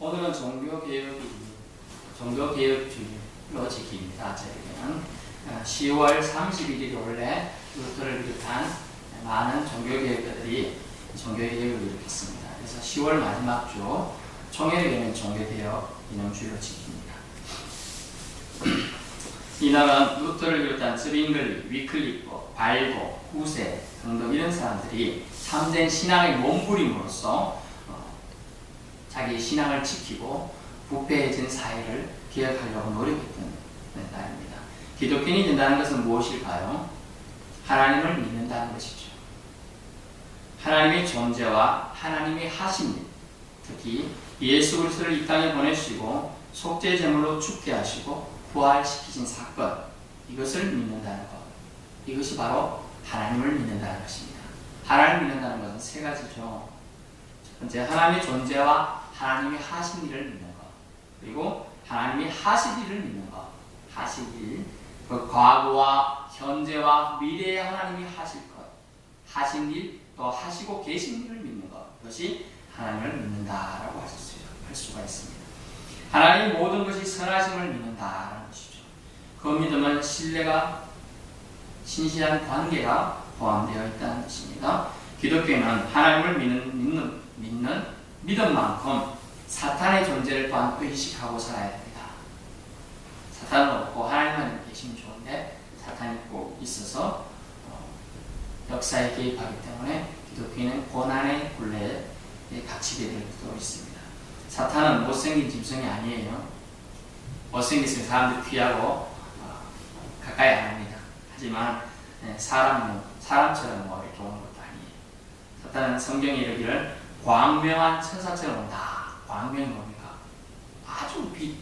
오늘은 종교개혁이 종교개혁주의로 지킵니다. 저에게는 10월 31일이 원래 루터를 비롯한 많은 종교개혁자들이 종교개혁을 일으켰습니다. 그래서 10월 마지막 주 총회를 종교개혁 기념주의로 지킵니다. 이날은 루터를 비롯한 스빙글, 위클리프, 발고, 후세 등등 이런 사람들이 참된 신앙의 몸부림으로써 어, 자기 신앙을 지키고 부패해진 사회를 기억하려고 노력했던 날입니다. 기독교인이 된다는 것은 무엇일까요? 하나님을 믿는다는 것이죠. 하나님의 존재와 하나님의 일, 특히 예수 그리스도를 이 땅에 보내시고 속죄 제물로 죽게 하시고 부활시키신 사건 이것을 믿는다는 것. 이것이 바로 하나님을 믿는다는 것입니다. 하나님을 믿는다는 것은 세 가지죠. 첫 번째 하나님의 존재와 하나님의 하신 일을 믿는 것. 그리고 하나님이 하실 일을 믿는 것. 하실 일. 그 과거와 현재와 미래에 하나님이 하실 것. 하신 일, 또 하시고 계신 일을 믿는 것. 이것이 하나님을 믿는다라고 할 수가 있습니다. 하나님 모든 것이 선하심을 믿는다라는 것이죠. 그 믿음은 신뢰가 신실한 관계가 포함되어 있다는 뜻입니다. 기독교는 하나님을 믿는, 믿는, 믿는 믿음만큼 사탄의 존재를 또한 의식하고 살아야 됩니다. 사탄은 없고 하나님만 계시면 좋은데 사탄이 꼭 있어서 어, 역사에 개입하기 때문에 기독교인은 고난의 굴레에 갇히게 될 수도 있습니다. 사탄은 못생긴 짐승이 아니에요. 못생겼으면 사람들이 피하고 어, 가까이 안 합니다. 하지만 사람 사람처럼 뭐 이렇게 오는 것도 아니에요. 사탄은 성경에 이르기를 광명한 천사처럼 온다. 광명이 뭡니까? 아주 빛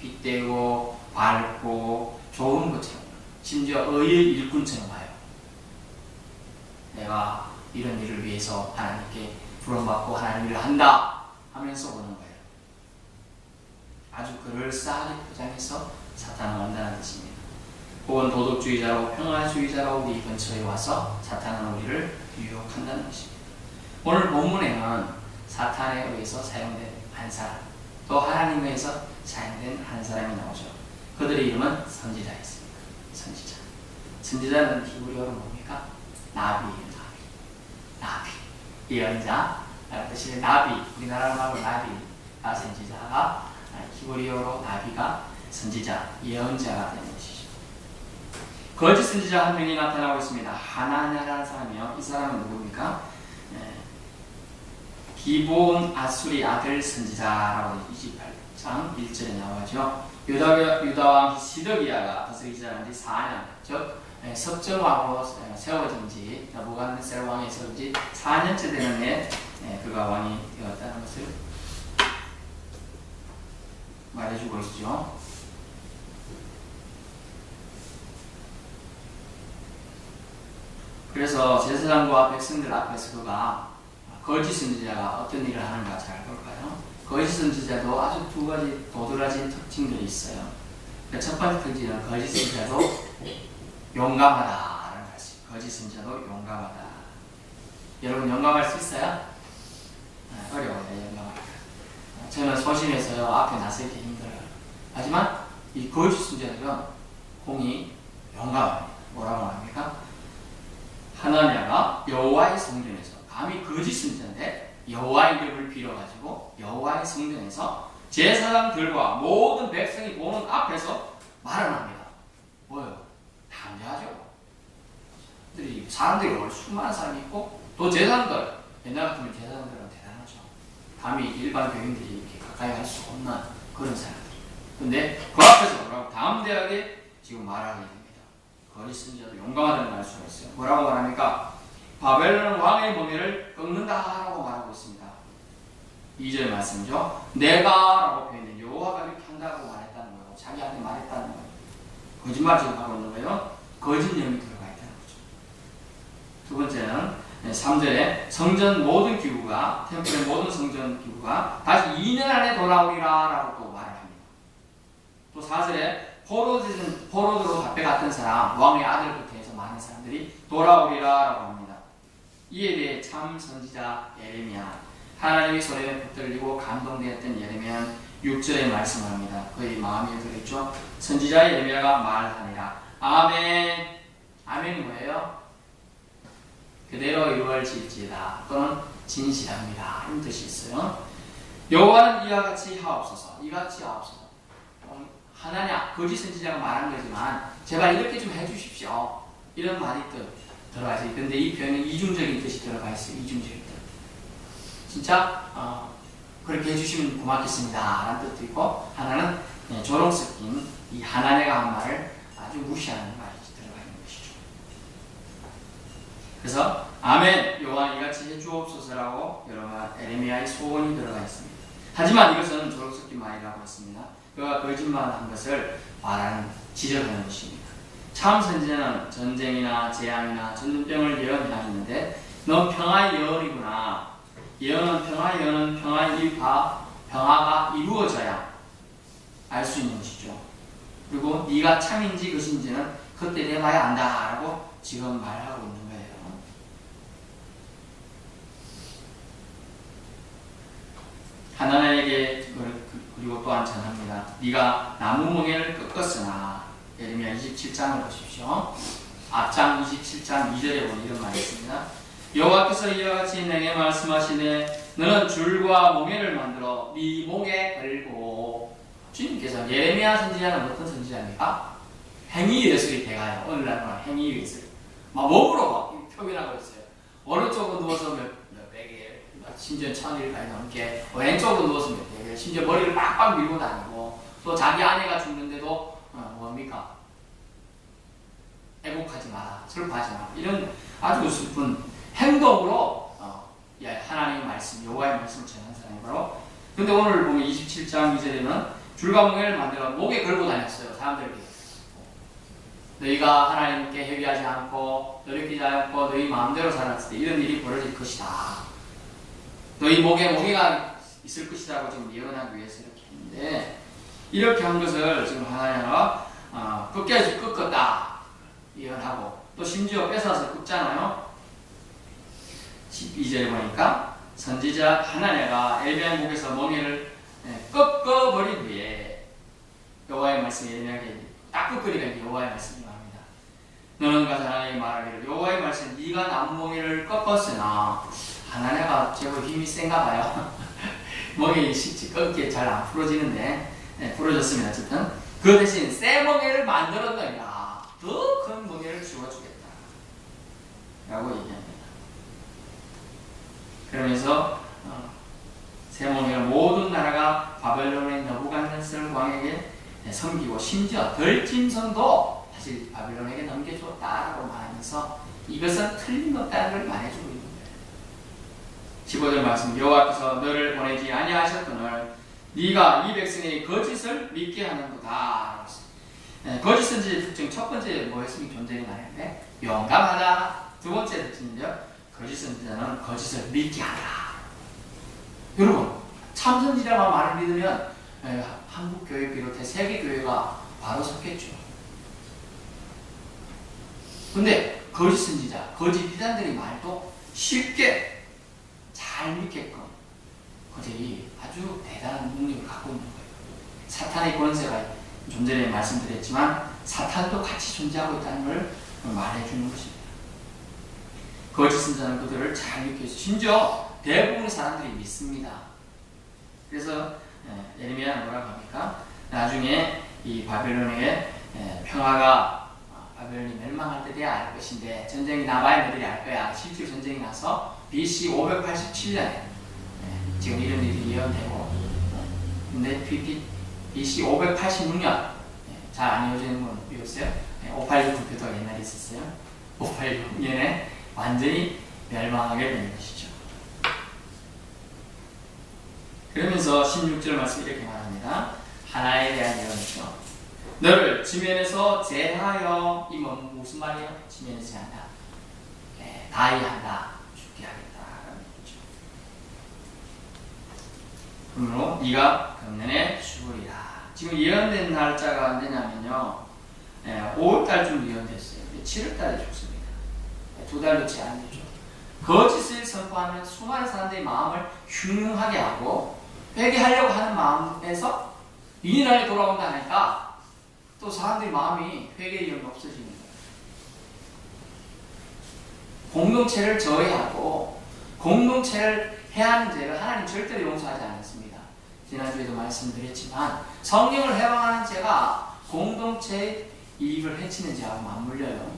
빛되고 밝고 좋은 것처럼 심지어 의의 일꾼처럼 와요. 내가 이런 일을 위해서 하나님께 부름받고 하나님 일을 한다 하면서 오는 거예요. 아주 그럴싸하게 포장해서 사탄은 온다는 뜻입니다. 혹은 도덕주의자로 평화주의자로 우리 근처에 와서 사탄은 우리를 유혹한다는 것입니다. 오늘 본문에는 사탄에 의해서 사용된 한 사람, 또 하나님에 의해서 사용된 한 사람이 나오죠. 그들의 이름은 선지자였습니다. 선지자. 선지자는 히브리어로 뭡니까? 나비예요, 나비. 나비. 예언자, 뜻이 나비, 우리나라 말로 나비가 선지자가 히브리어로 나비가 선지자, 예언자가 되는 것이죠. 거짓 선지자 한 명이 나타나고 있습니다. 하나냐라는 사람이요. 이 사람은 누굽니까? 네. 기본 아수리 아들 선지자라고 28장 1절에 나와죠. 유다, 유다왕 시드기야가 다스리기 시작한 지 4년, 즉 석정왕으로 세워진 지 나부갓네살 왕이 세워진 지 4년째 되는 해 그가 왕이 되었다는 것을 말해주고 있죠. 그래서 제사장과 백성들 앞에서 그가 거짓 선지자가 어떤 일을 하는가 잘 볼까요? 거짓 선지자도 아주 두 가지 도드라진 특징들이 있어요. 첫 번째 특징은 거짓 선지자도 용감하다라는 것이 거짓 선지자도 용감하다. 여러분 용감할 수 있어요? 네, 어려워요 용감하기가. 저는 소심해서요 앞에 나서기 힘들어요. 하지만 이 거짓 선지자들은 공이 용감합니다. 뭐라고 합니까? 하나냐가 여호와의 성전에서 감히 거짓 선지자인데 여호와의 이름을 빌어가지고 여호와의 성전에서 제사장들과 모든 백성이 보는 앞에서 말을 합니다. 뭐요? 담대하죠. 사람들이 오늘 수많은 사람이 있고 또 제사장들 옛날 같으면 제사장들은 대단하죠. 감히 일반 교인들이 이렇게 가까이 할 수 없는 그런 사람들. 근데 그 앞에서 뭐라고 담대하게 지금 말하게 됩니다. 거짓 선지자도 용감하다는 말 수가 있어요. 뭐라고 말합니까? 바벨론 왕의 범위를 꺾는다라고 말하고 있습니다. 2절 말씀이죠. 내가라고 표현된 여호와가 이렇게 한다고 말했다는 거예요. 자기한테 말했다는 거예요. 거짓말 지금 하고 있는 거예요. 거짓 영이 들어가 있다는 거죠. 두 번째는 3절에 성전 모든 기구가 템플의 모든 성전 기구가 다시 2년 안에 돌아오리라라고 또 말을 합니다. 또 4절에 포로든 포로드로 답배 같은 사람 왕의 아들부터 해서 많은 사람들이 돌아오리라라고 합니다. 이에 대해 참 선지자 예레미야 하나님의 소리에 붙들리고 감동되었던 예레미야는 6절에 말씀합니다. 그의 마음이 들었죠. 선지자 예레미야가 말하니라. 아멘. 아멘이 뭐예요? 그대로 이루어질지다 또는 진실합니다. 이런 뜻이 있어요. 여호와는 이와 같이 하옵소서. 이같이 하옵소서. 어, 하나냐 거짓 선지자가 말한 거지만 제발 이렇게 좀 해주십시오. 이런 말이 또 들어가 있어요. 근데 이 표현에 이중적인 뜻이 들어가 있어요. 이중적인 뜻. 진짜 어, 그렇게 해주시면 고맙겠습니다. 라는 뜻도 있고 하나는 네, 조롱 섞인 이 하나네가 한 말을 아주 무시하는 말이 들어가 있는 것이죠. 그래서 아멘 요한 이같이 해주옵소서라고 여러분 에레미야의 소원이 들어가 있습니다. 하지만 이것은 조롱 섞인 말이라고 했습니다. 그가 거짓말한 것을 말하는 지적하는 것입니다. 참 선지자는 전쟁이나 재앙이나 전염병을 예언하였는데 넌 평화의 예언이구나. 예언은 평화, 예언은 평화의 일파, 평화가 이루어져야 알 수 있는 것이죠. 그리고 네가 참인지 것인지는 그때 돼봐야 안다 라고 지금 말하고 있는 거예요. 하나님에게 그리고 또한 전합니다. 네가 나무 멍에를 꺾었으나 예레미야 27장을 보십시오. 앞장 27장 2절에 보면 이런 말이 있습니다. 여호와께서 이와 같이 내게 말씀하시되 너는 줄과 몽에를 만들어 네 목에 걸고 주님께서 예레미야 선지자는 어떤 선지자입니까? 행위 예술이 돼가요. 오늘날 행위 예술. 막 몸으로 막 표현하고 있어요. 오른쪽으로 누워서 몇, 몇백 개, 심지어 천일 가까이 넘게 왼쪽으로 누워서 몇백 개, 심지어 머리를 빡빡 밀고 다니고 또 자기 아내가 죽는데도 어, 뭡니까? 애곡하지 마라, 슬퍼하지 마라. 이런 아주 슬픈 행동으로 어, 예, 하나님의 말씀, 여호와의 말씀을 전한 사람이 바로. 근데 오늘 보면 27장 2절에는 줄과 몽에를 만들어 목에 걸고 다녔어요. 사람들에게. 너희가 하나님께 회개하지 않고 노력하지 않고 너희 마음대로 살았을 때 이런 일이 벌어질 것이다. 너희 목에 몽에가 있을 것이라고 지금 예언하기 위해서 이렇게 했는데 이렇게 한 것을 지금 하나님가 어, 끝까지 꺾었다 예언하고 또 심지어 뺏어서 꺾잖아요. 12절에 보니까 선지자 하나냐가 엘비안 목에서 멍에를 예, 꺾어버린 후에 여호와의 말씀이 예레미야에게 딱 꺾으니까 여호와의 말씀이 말합니다. 너는 가서 하나님이 말하기를 여호와의 말씀 네가 나무 멍에를 꺾었으나 하나냐가 제법 힘이 센가 봐요. 멍에 쉽지 꺾기에 잘 안 풀어지는데 네, 풀어졌습니다. 어쨌든 그 대신 새 멍에를 만들었느니라 더큰 멍에를 주어주겠다 라고 얘기합니다. 그러면서 어, 세몽이는 모든 나라가 바벨론의 너부갓네살 왕에게 섬기고 심지어 덜짐승도 사실 바벨론에게 넘겨줬다라고 말하면서 이것은 틀림없다는 걸 말해주고 있는 거예요. 15절 말씀 여호와께서 너를 보내지 아니하셨거늘 네가 이 백성의 거짓을 믿게 하는도다. 네, 거짓 선지의 특징 첫 번째 뭐였습니까? 존재가 말했는데 용감하다. 두 번째 특징은요. 거짓 선지자는 거짓을 믿게 하라. 여러분, 참 선지자가 말을 믿으면 에, 한국 교회 비롯해 세계 교회가 바로 섰겠죠. 근데 거짓 선지자, 거짓 이단들의 말도 쉽게 잘 믿게끔 그들이 아주 대단한 능력을 갖고 있는 거예요. 사탄의 권세가 좀 전에 말씀드렸지만 사탄도 같이 존재하고 있다는 걸 말해주는 것입니다. 거짓 선자는 그들을 잘 해서 심지어 대부분의 사람들이 믿습니다. 그래서 예, 예레미야 뭐라고 합니까? 나중에 이 바벨론의 예, 평화가 어, 바벨론이 멸망할 때 돼야 알 것인데 전쟁이 나봐야 너들이 알 거야. 실제 전쟁이 나서 BC 587년에 지금 이런 일이 예언되고 근데 BC 586년 잘 안 이어지는 건 이었어요. 586 투표도 옛날에 있었어요. 586년에 완전히 멸망하게 되는 것이죠. 그러면서 16절 말씀 이렇게 말합니다. 하나에 대한 예언이죠. 너를 지면에서 제하여 이 뭐, 무슨 말이에요? 지면에서 제한다. 네, 다이한다. 그러므로 네가 금년에 죽으리라. 지금 예언된 날짜가 언제냐면요. 네, 5월달쯤 예언됐어요. 7월달에 죽습니다. 두 달도 채 안 되죠. 거짓을 선포하면 수많은 사람들의 마음을 흉흉하게 하고 회개하려고 하는 마음에서 인연하게 돌아온다 하니까 또 사람들의 마음이 회개력이 없어지는 거예요. 공동체를 저해하고 공동체를 해하는 죄를 하나님 절대로 용서하지 않습니다. 지난주에도 말씀드렸지만 성령을 해방하는 죄가 공동체의 이익을 해치는 죄하고 맞물려요.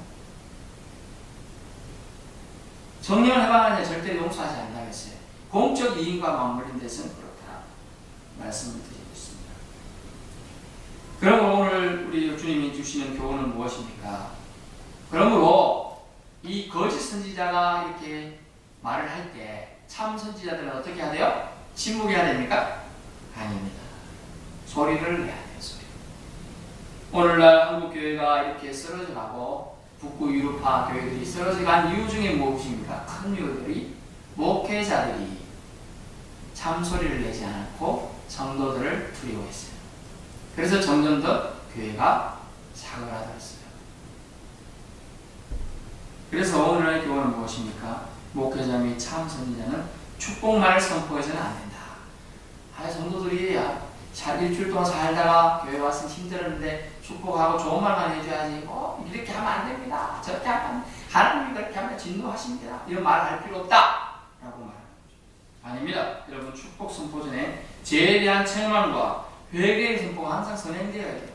성령을 해방하는 죄 절대로 용서하지 않는다고 했어요. 공적 이익과 맞물린 데서는 그렇다. 말씀을 드리고 있습니다. 그러므로 오늘 우리 주님이 주시는 교훈은 무엇입니까? 그러므로 이 거짓 선지자가 이렇게 말을 할 때 참 선지자들은 어떻게 해야 돼요? 침묵해야 됩니까? 아닙니다. 소리를 내야 돼요. 소리. 오늘날 한국 교회가 이렇게 쓰러져가고 북구 유럽파 교회들이 쓰러져간 이유 중에 무엇입니까? 큰 이유들이 목회자들이 참 소리를 내지 않고 성도들을 두려워했어요. 그래서 점점 더 교회가 사그라들었어요. 그래서 오늘의 교훈은 무엇입니까? 목회자 및 참 선지자는 축복만을 선포해서는 안 된다. 아, 성도들이 야, 잘 일주일 동안 살다가 교회 와서 힘들었는데 축복하고 좋은 말만 해줘야지. 어, 이렇게 하면 안 됩니다. 저렇게 하면 하나님이 그렇게 하면 진노하십니다. 이런 말을 할 필요 없다. 라고 말합니다. 아닙니다. 여러분 축복 선포 전에 죄에 대한 책망과 회개의 선포가 항상 선행되어야 돼요.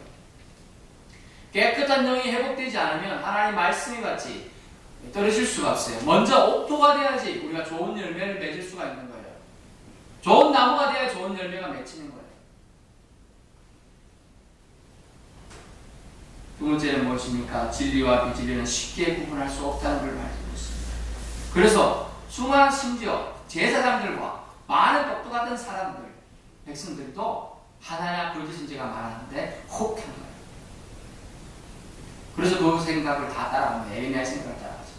깨끗한 영이 회복되지 않으면 하나님 말씀이 같이 떨어질 수가 없어요. 먼저 옥토가 돼야지 우리가 좋은 열매를 맺을 수가 있는 거예요. 좋은 나무가 돼야 좋은 열매가 맺히는 거예요. 두 번째는 무엇입니까? 진리와 비진리는 쉽게 구분할 수 없다는 걸 말해주고 있습니다. 그래서 수많은 심지어 제사장들과 많은 똑똑하던 사람들, 백성들도 하나냐 거짓 선지가 말하는데 혹한 거예요. 그래서 그 생각을 다 따라갑니다. 에리미야의 생각을 따라가죠.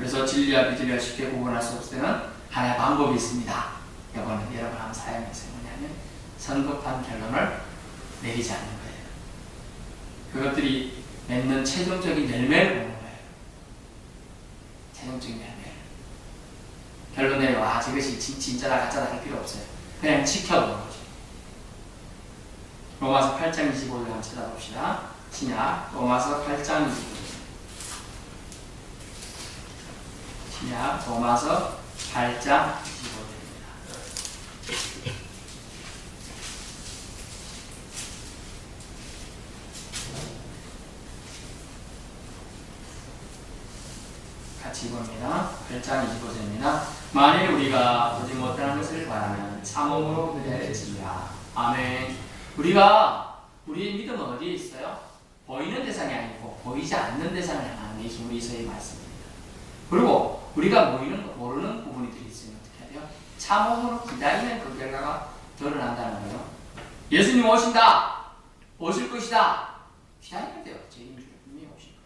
그래서 진리와 비진리가 쉽게 구분할 수 없을 때는 하나의 방법이 있습니다. 이거는 여러분 한번 사용해서 뭐냐면 성급한 결론을 내리지 않는 거예요. 그것들이 맺는 최종적인 열매를 보는 거예요. 최종적인 열매. 결론 내려 아 저것이 진, 진짜다 가짜다 할 필요 없어요. 그냥 지켜보는 거죠. 로마서 8장 25절 한번 찾아봅시다. 신약 로마서 8장 25절. 신약 로마서 8장 25절입니다. 같이 봅니다. 8장 25절입니다. 만일 우리가 보지 못하는 것을 바라면 참음으로 그대를 지라. 아멘. 우리가 우리의 믿음은 어디에 있어요? 보이는 대상이 아니고 보이지 않는 대상을 향하는 예수 그리스도의 말씀입니다. 그리고 우리가 모이는 거, 모르는 부분들이 있으면 어떻게 해야 돼요? 참음으로 기다리면 그 결과가 드러난다는 거예요. 예수님 오신다. 오실 것이다. 기다리면 돼요. 중에 분명히 오실 거예요.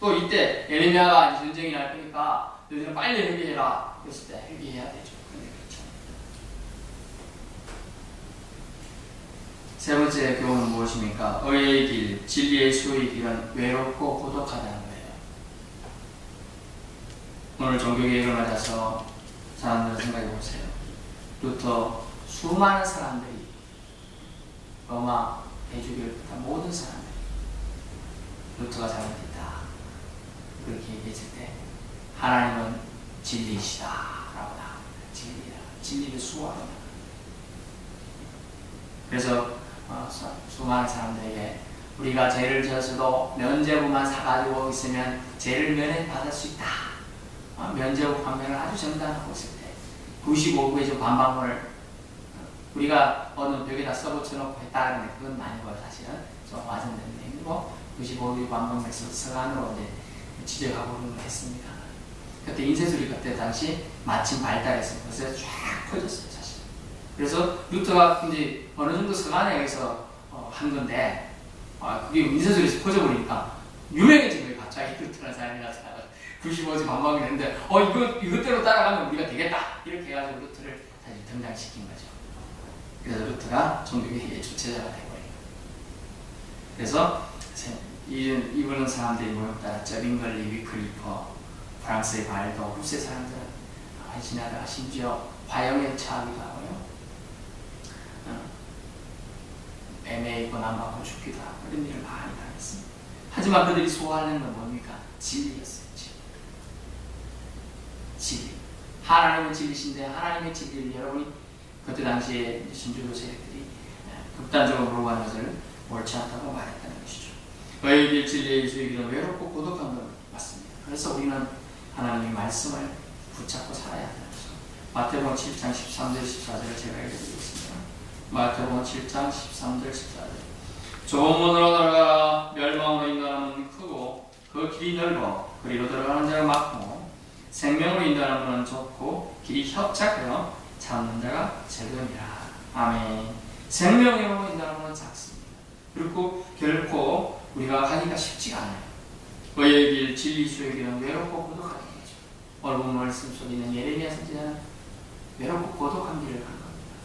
또 이때 에레미야가 전쟁이 날 거니까 너희는 빨리 회개해라. 그랬을 때 회개해야 되죠. 근데. 세 번째 교훈은 무엇입니까? 의의 길, 진리의 수의 길은 외롭고 고독하다는. 오늘 종교개혁을 맞아서 사람들은 생각해 보세요. 루터 수많은 사람들이 로마 비롯한 모든 사람들이 루터가 잘못했다. 그렇게 얘기했을 때 하나님은 진리시다 라고 나옵니다. 진리다. 진리를 수호하다. 그래서 어, 수- 수많은 사람들에게 우리가 죄를 지었어도 면죄부만 사가지고 있으면 죄를 면해 받을 수 있다. 어, 면죄부 판명을 아주 정당하고 있을 때 95구의 반박문을 어, 우리가 어느 벽에다 써붙여놓고 했다는 데 그건 아니고요 사실은 좀 와전된 내용이고 95구의 반박문에서 서간으로 이제 지적하고 했습니다. 그때 인쇄술이 그때 당시 마침 발달해서 그래서 쫙 퍼졌어요 사실. 그래서 루터가 이제 어느 정도 서간에 의해서 어, 한 건데 아, 그게 인쇄술에서 퍼져버리니까 유명해진 거예요 갑자기 루터라는 사람이 나타나서 95지 반박이 됐는데 어 이거 이것대로 따라가면 우리가 되겠다 이렇게 해가지고 루터를 다시 등장시킨 거죠. 그래서 루터가 종교개혁의 주체자가 되버린. 그래서 이분은 사람들이 모였다. 저빙걸리, 위클리퍼, 프랑스의 발도, 후세 사람들은 많이 지나다가 심지어 화형에 처하기도 하고요. 어, 애매히 고난 받고 죽기도 하고 이런 일을 많이 당했습니다. 하지만 그들이 소화하는 건 뭡니까? 진리였어요. 진리. 하나님은 진리신데 하나님의 진리를 여러분이 그때 당시에 신주도 세력들이 예, 극단적으로 보고하는 것을 옳지 않다고 말했다는 것이죠. 너희들 진리의 주의기는 외롭고 고독한 것 맞습니다. 그래서 우리는 하나님의 말씀을 붙잡고 살아야 한다는. 마태복음 7장 13절 14절을 제가 읽어드리겠습니다. 마태복음 7장 13절 14절 좁은 문으로 들어가 멸망으로 인도하는 크고 그 길이 넓어 그리로 들어가는 자가 많고 생명으로 인도하는 문은 좁고 길이 협착하여 찾는 자가 적음이라. 아멘. 생명으로 인도하는 문은 작습니다. 그리고 결코 우리가 가기가 쉽지가 않아요. 의의 길 진리 수의 길은 외롭고 고독한 길이죠. 오늘 본 말씀 속에 있는 예레미야 선지자는 외롭고 고독한 길을 간 겁니다.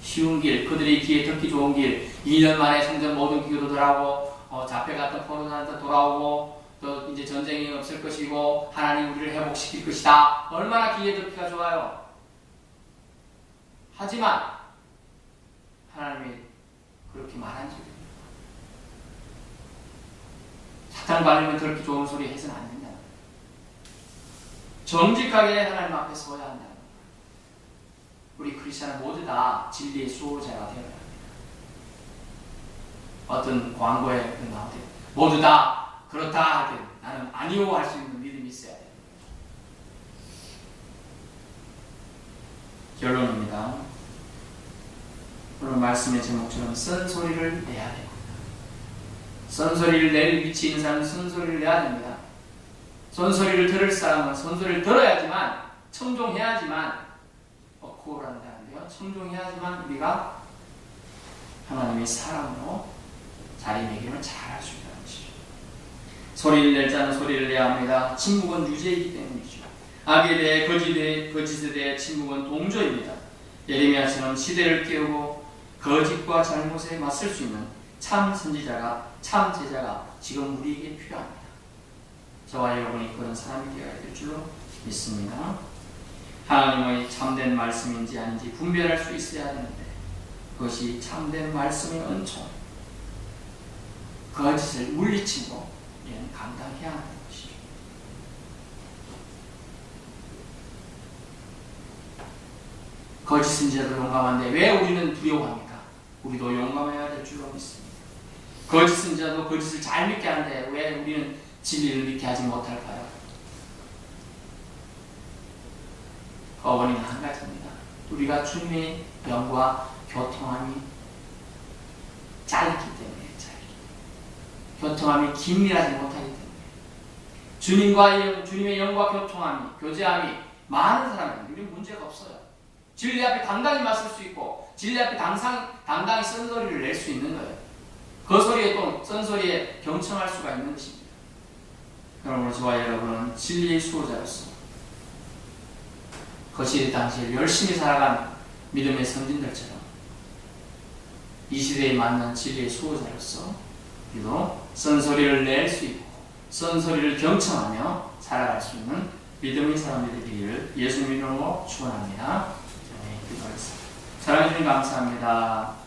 쉬운 길, 그들의 귀에 듣기 좋은 길, 2년 만에 성전 모든 기구도 돌아오고, 어, 잡혀갔던 포로나한테 돌아오고, 또 이제 전쟁이 없을 것이고, 하나님 우리를 회복시킬 것이다. 얼마나 듣기가 좋아요. 하지만, 하나님이 그렇게 말한 적이. 사탄 받으면 그렇게 좋은 소리 해서는 안 된다. 정직하게 하나님 앞에 서야 한다. 우리 크리스천은 모두 다 진리의 수호자가 되어야 합니다. 어떤 광고에 나오듯 모두 다 그렇다 하듯 나는 아니오 할 수 있는 믿음이 있어야 됩니다. 결론입니다. 오늘 말씀의 제목처럼 쓴소리를 내야 됩니다. 쓴소리를 낼 위치에 있는 사람은 쓴소리를 내야 됩니다. 쓴소리를 들을 사람은 쓴소리를 들어야지만 청종해야지만 어쿠어란다는데요. 청종해야지만 우리가 하나님의 사람으로 자리매김을 잘할 수 있다는 것이죠. 소리를 낼 자는 소리를 내야 합니다. 침묵은 유죄이기 때문이죠. 악에 대해 거짓에 거짓에 대해 침묵은 동조입니다. 예레미야처럼 시대를 깨우고 거짓과 잘못에 맞설 수 있는 참 선지자가 참 제자가 지금 우리에게 필요합니다. 저와 여러분이 그런 사람이 되어야 될 줄로 믿습니다. 하나님의 참된 말씀인지 아닌지 분별할 수 있어야 하는데 그것이 참된 말씀의 은총 거짓을 물리치고 우리는 감당해야 하는 것이죠. 거짓은 자도 용감한데 왜 우리는 두려워합니까? 우리도 용감해야 될 줄로 믿습니다. 거짓은 자도 거짓을 잘 믿게 하는데 왜 우리는 진리를 믿게 하지 못할까요? 어머니는 한 가지입니다. 우리가 주님의 영과 교통함이 짧기 때문에 짧기. 교통함이 긴밀하지 못하기 때문에 주님과 의- 주님의 영과 교통함이 교제함이 많은 사람은 우리 문제가 없어요. 진리 앞에 당당히 맞설 수 있고 진리 앞에 당상, 당당히 쓴소리를 낼 수 있는 거예요. 그 소리에 또 쓴소리에 경청할 수가 있는 것입니다. 그러므로 저와 여러분은 진리의 수호자로서 거시의 당시에 열심히 살아간 믿음의 선진들처럼 이 시대에 맞는 진리의 수호자로서 우리도 쓴소리를 낼 수 있고 쓴소리를 경청하며 살아갈 수 있는 믿음의 사람들이 되기를 예수님 이름으로 축원합니다. 네, 기도하겠습니다. 사랑해 주님 감사합니다.